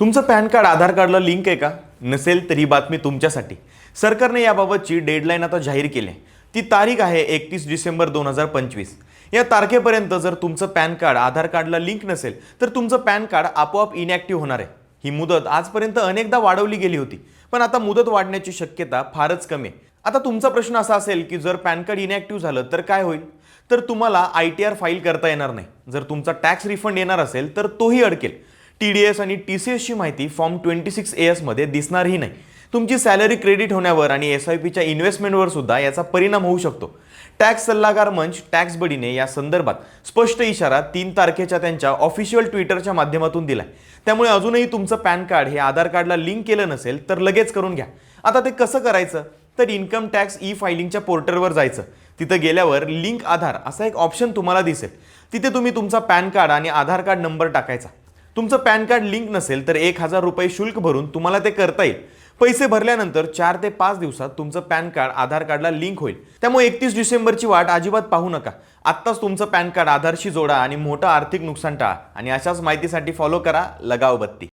तुमचं pan card आधार कार्डला link आहे का? नसेल तर ही बातमी तुमच्यासाठी. सरकारने याबाबतची डेडलाईन आता जाहीर केली आहे. ती तारीख आहे एकतीस डिसेंबर दोन हजार पंचवीस. या तारखेपर्यंत जर तुमचं पॅन कार्ड आधार कार्डला लिंक नसेल तर तुमचं पॅन कार्ड आपोआप इनॅक्टिव्ह होणार आहे. ही मुदत आजपर्यंत अनेकदा वाढवली गेली होती. पण आता मुदत वाढण्याची शक्यता फारच कमी आहे. आता तुमचा प्रश्न असा असेल की जर पॅन कार्ड इनॅक्टिव्ह झालं तर काय होईल? तर तुम्हाला आय टी आर फाईल करता येणार नाही. जर तुमचा टॅक्स रिफंड येणार असेल तर तोही अडकेल. टी डी एस आणि टी सी एसची माहिती फॉर्म ट्वेंटी सिक्स ए एसमध्ये दिसणारही नाही. तुमची सॅलरी क्रेडिट होण्यावर आणि एस आय पीच्या इन्व्हेस्टमेंटवर सुद्धा याचा परिणाम होऊ शकतो. टॅक्स सल्लागार मंच टॅक्स बडीने या संदर्भात स्पष्ट इशारा तीन तारखेच्या त्यांच्या ऑफिशियल ट्विटरच्या माध्यमातून दिलाय. त्यामुळे अजूनही तुमचं पॅन कार्ड हे आधार कार्डला लिंक केलं नसेल तर लगेच करून घ्या. आता ते कसं करायचं? तर इन्कम टॅक्स ई फायलिंगच्या पोर्टलवर जायचं. तिथं गेल्यावर लिंक आधार असा एक ऑप्शन तुम्हाला दिसेल. तिथे तुम्ही तुमचा पॅन कार्ड आणि आधार कार्ड नंबर टाकायचा. तुमचं पॅन कार्ड लिंक नसेल तर एक हजार रुपये शुल्क भरून तुम्हाला ते करता येईल. पैसे भरल्यानंतर चार ते पाच दिवसात तुमचं पॅन कार्ड आधार कार्डला लिंक होईल. त्यामुळे एकतीस डिसेंबरची वाट अजिबात पाहू नका. आत्ताच तुमचं पॅन कार्ड आधारशी जोडा आणि मोठं आर्थिक नुकसान टाळा. आणि अशाच माहितीसाठी फॉलो करा लगाव बत्ती.